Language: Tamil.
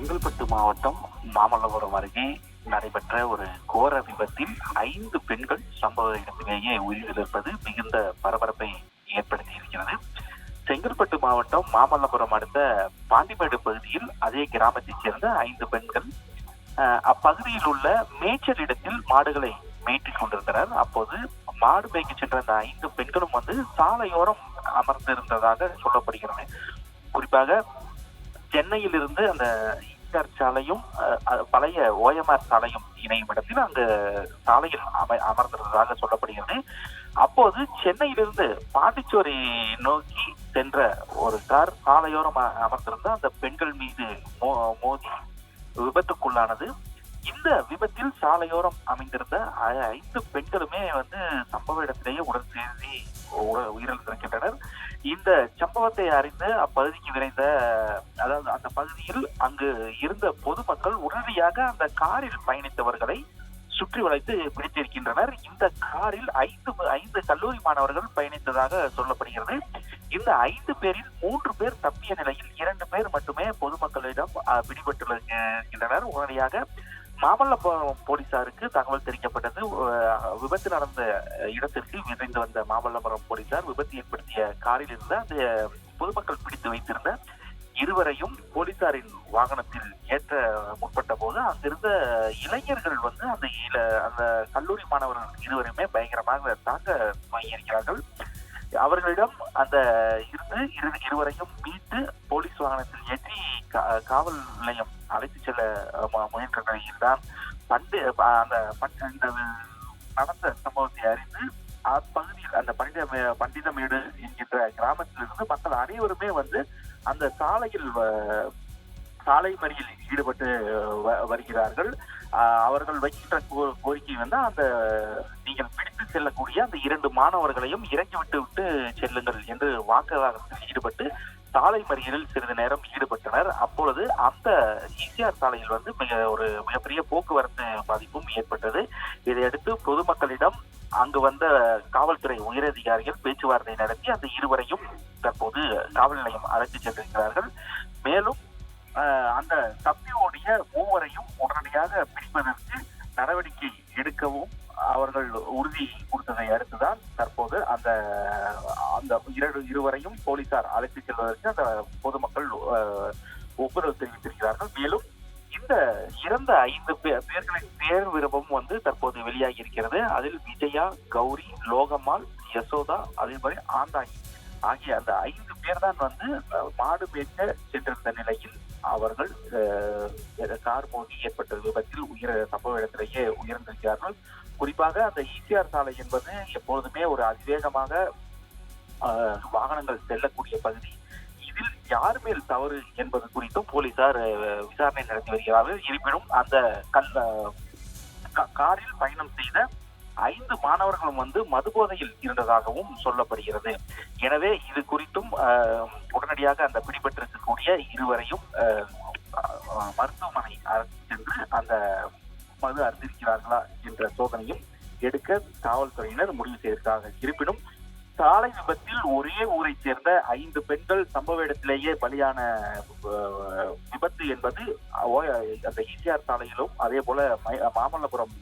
செங்கல்பட்டு மாவட்டம் மாமல்லபுரம் அருகே நடைபெற்ற ஒரு கோர விபத்தில் ஐந்து பெண்கள் சம்பவ இடத்திலேயே உயிரிழப்பது மிகுந்த பரபரப்பை ஏற்படுத்தி இருக்கிறது. செங்கல்பட்டு மாவட்டம் மாமல்லபுரம் அடுத்த பாண்டிமேடு பகுதியில் அதே கிராமத்தைச் சேர்ந்த ஐந்து பெண்கள் அப்பகுதியில் உள்ள மேய்ச்சல் இடத்தில் மாடுகளை மேய்த்துக் கொண்டிருந்தனர். அப்போது மாடு மேய்க்க சென்ற அந்த ஐந்து பெண்களும் வந்து சாலையோரம் அமர்ந்திருந்ததாக சொல்லப்படுகிறது. குறிப்பாக சென்னையிலிருந்து அந்த ஈஆர் சாலையும் பழைய ஓஎம்ஆர் சாலையும் இணையும் இடத்தில் அங்கு சாலையில் அமை அமர்ந்திருந்ததாக சொல்லப்படுகிறது. அப்போது சென்னையிலிருந்து பாண்டிச்சேரி நோக்கி சென்ற ஒரு கார் சாலையோரம் அ- அமர்ந்திருந்த அந்த பெண்கள் மீது மோ- மோதி விபத்துக்குள்ளானது. இந்த விபத்தில் சாலையோரம் அமைந்திருந்த ஐந்து பெண்களுமே வந்து சம்பவ இடத்திலேயே உடல் சேர்ந்து உ- உயிரிழந்திருக்கின்றனர் இந்த சம்பவத்தை அறிந்து அப்பகுதிக்கு விரைந்த அதாவது அந்த பகுதியில் அங்கு இருந்த பொதுமக்கள் உடனடியாக அந்த காரில் பயணித்தவர்களை சுற்றி வளைத்து பிடித்திருக்கின்றனர். இந்த காரில் ஐந்து ஐந்து கல்லூரி மாணவர்கள் பயணித்ததாக சொல்லப்படுகிறது. இந்த ஐந்து பேரில் மூன்று பேர் தப்பிய நிலையில் இரண்டு பேர் மட்டுமே பொதுமக்களிடம் பிடிபட்டுள்ளனர் உடனடியாக மாமல்லபுரம் போலீசாருக்கு தகவல் தெரிவிக்கப்பட்டது. விபத்து நடந்த இடத்திற்கு விரைந்து வந்த மாமல்லபுரம் போலீசார் விபத்து ஏற்படுத்திய காரில் இருந்த அந்த பொதுமக்கள் பிடித்து வைத்திருந்த இருவரையும் போலீசாரின் வாகனத்தில் ஏற்ற முற்பட்ட போது அங்கிருந்த இளைஞர்கள் வந்து அந்த அந்த கல்லூரி மாணவர்கள் இருவருமே பயங்கரமாக தாக்க துவங்கியிருக்கிறார்கள் அவர்களிடம் அந்த இருந்து இரு இருவரையும் மீட்டு போலீஸ் வாகனத்தில் ஏற்றி கா- காவல் நிலையம் அழைத்து முயன்ற நிலையில் தான் பண்டு அந்த இந்த நடந்த சம்பவத்தை அறிந்து அப்பகுதியில் அந்த பண்டித பண்டிதமேடு என்கின்ற கிராமத்திலிருந்து மக்கள் அனைவருமே வந்து அந்த சாலையில் சாலை மறியலில் ஈடுபட்டு வ- வருகிறார்கள். அவர்கள் வைக்கின்ற கோ- கோரிக்கை வந்து அந்த நீங்கள் பிடித்து செல்லக்கூடிய அந்த இரண்டு மாணவர்களையும் இறக்கி விட்டு விட்டு செல்லுங்கள் என்று வாக்குவாதத்தில் ஈடுபட்டு சாலை மறியலில் சிறிது நேரம் ஈடுபட்டனர் அப்பொழுது அந்த சிசிஆர் சாலையில் வந்து மிக ஒரு மிகப்பெரிய போக்குவரத்து பாதிப்பும் ஏற்பட்டது. இதையடுத்து பொதுமக்களிடம் அங்கு வந்த காவல்துறை உயரதிகாரிகள் பேச்சுவார்த்தை நடத்தி அந்த இருவரையும் தற்போது காவல் நிலையம் அழைத்து சென்றிருக்கிறார்கள். மேலும் அந்த தப்பி ஓடிய மூவரையும் உடனடியாக பிடிப்பதற்கு நடவடிக்கை எடுக்கவும் அவர்கள் உறுதி கொடுத்ததை அந்த இரண்டு இரு இருவரையும் போலீசார் அழைத்து செல்வதற்கு அந்த பொதுமக்கள் ஒப்புதல் தெரிவித்திருக்கிறார்கள். மேலும் இந்த இறந்த ஐந்து பேர்களின் பேர் விருப்பம் வந்து தற்போது வெளியாகி இருக்கிறது. அதில் விஜயா கௌரி லோகம்மாள் யசோதா அதே மாதிரி ஆந்தாங்கி ஆகிய அந்த ஐந்து பேர் தான் வந்து மாடு மேய்க்க சென்றிருந்த நிலையில் அவர்கள் கார் மோதி ஏற்பட்ட விபத்தில் உயிர சம்பவ இடத்திலேயே உயர்ந்திருக்கிறார்கள் குறிப்பாக அந்த ஈசிஆர் சாலை என்பது எப்பொழுதுமே ஒரு அதிவேகமாக வாகனங்கள் செல்லக்கூடிய பகுதி. இதில் யார் மேல் தவறு என்பது குறித்தும் போலீசார் விசாரணை நடத்தி வருகிறார்கள். இருப்பினும் அந்த கல் காரில் பயணம் செய்த ஐந்து மாணவர்களும் வந்து மதுபோதையில் இருந்ததாகவும் சொல்லப்படுகிறது. எனவே இது குறித்தும் உடனடியாக அந்த பிடிபட்டிருக்கக்கூடிய இருவரையும் மருத்துவமனை சென்று அந்த மது அருந்திருக்கிறார்களா என்ற சோதனையும் எடுக்க காவல்துறையினர் முடிவு செய்திருக்காங்க இருப்பினும் சாலை விபத்தில் ஒரே ஊரைச் சேர்ந்த ஐந்து பெண்கள் சம்பவ இடத்திலேயே பலியான விபத்து என்பது அந்த ஈசிஆர் சாலையிலும் அதே போல மாமல்லபுரம்